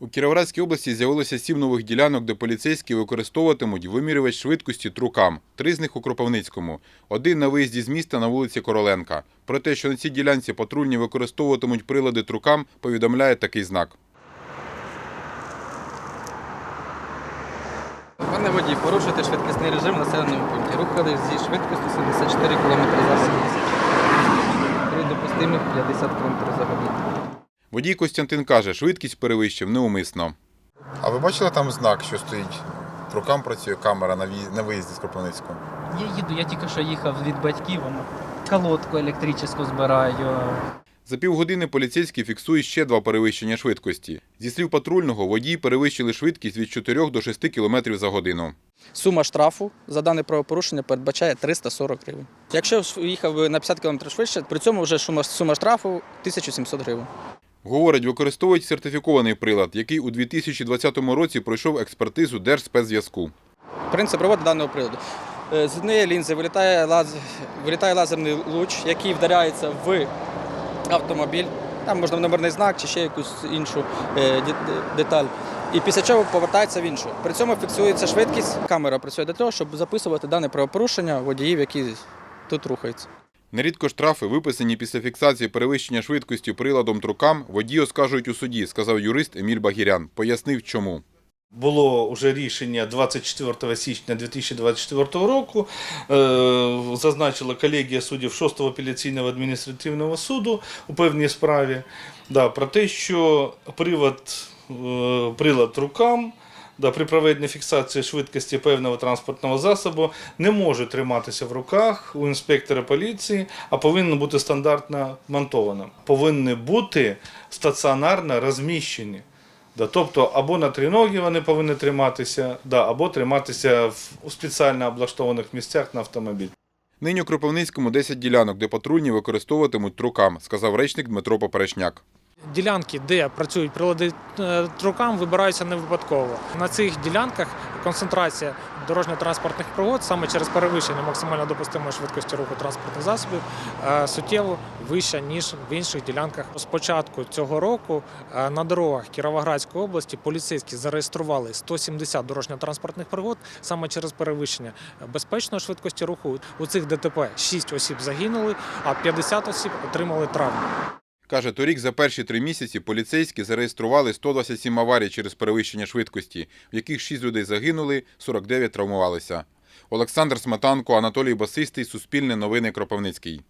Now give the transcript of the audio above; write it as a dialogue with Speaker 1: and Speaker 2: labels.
Speaker 1: У Кіровоградській області з'явилося сім нових ділянок, де поліцейські використовуватимуть вимірювач швидкості трукам. Три з них у Кропивницькому. Один на виїзді з міста на вулиці Короленка. Про те, що на цій ділянці патрульні використовуватимуть прилади трукам, повідомляє такий знак.
Speaker 2: Пане водій, порушуйте швидкісний режим в населеному пункті. Рухали зі швидкістю 74 км за 70. При допустимих 50 км за годину.
Speaker 1: Водій Костянтин каже, швидкість перевищив неумисно.
Speaker 3: А ви бачили там знак, що стоїть? Рукам працює камера на виїзді з Кропивницького.
Speaker 4: Я їду, я тільки що їхав від батьків, воно колодку електричну збираю.
Speaker 1: За півгодини поліцейські фіксують ще два перевищення швидкості. Зі слів патрульного, водії перевищили швидкість від 4 до 6 км за годину.
Speaker 2: Сума штрафу за дане правопорушення передбачає 340 гривень. Якщо їхав на 50 км швидше, при цьому вже сума, сума штрафу 1700 гривень.
Speaker 1: Говорить, використовують сертифікований прилад, який у 2020 році пройшов експертизу Держспецзв'язку.
Speaker 2: Принцип роботи даного приладу. Е, З однієї лінзи вилітає, лаз... вилітає лазерний луч, який вдаряється в автомобіль. Там можна в номерний знак чи ще якусь іншу е, деталь. І після чого повертається в іншу. При цьому фіксується швидкість. Камера працює для того, щоб записувати дане правопорушення водіїв, які тут рухаються.
Speaker 1: Нерідко штрафи, виписані після фіксації перевищення швидкості приладом трукам, водії оскаржують у суді, сказав юрист Еміль Багірян. Пояснив, чому.
Speaker 5: Було вже рішення 24 січня 2024 року. Е, Зазначила колегія суддів 6 апеляційного адміністративного суду у певній справі да, про те, що привод, е, прилад рукам да, при проведенні фіксації швидкості певного транспортного засобу не може триматися в руках у інспектора поліції, а повинно бути стандартно монтовано. Повинні бути стаціонарно розміщені. Да, тобто або на триногі вони повинні триматися, да, або триматися в, у спеціально облаштованих місцях на автомобіль.
Speaker 1: Нині у Кропивницькому 10 ділянок, де патрульні використовуватимуть трукам, сказав речник Дмитро Поперечняк.
Speaker 6: Ділянки, де працюють прилади е, трукам, вибираються не випадково. На цих ділянках концентрація дорожньо-транспортних пригод саме через перевищення максимально допустимої швидкості руху транспортних засобів е, суттєво вища ніж в інших ділянках. З початку цього року е, на дорогах Кіровоградської області поліцейські зареєстрували 170 дорожньо-транспортних пригод саме через перевищення безпечної швидкості руху. У цих ДТП 6 осіб загинули, а 50 осіб отримали травми.
Speaker 1: Каже, торік за перші три місяці поліцейські зареєстрували 127 аварій через перевищення швидкості, в яких 6 людей загинули, 49 травмувалися. Олександр Сметанко, Анатолій Басистий, Суспільне новини Кропивницький.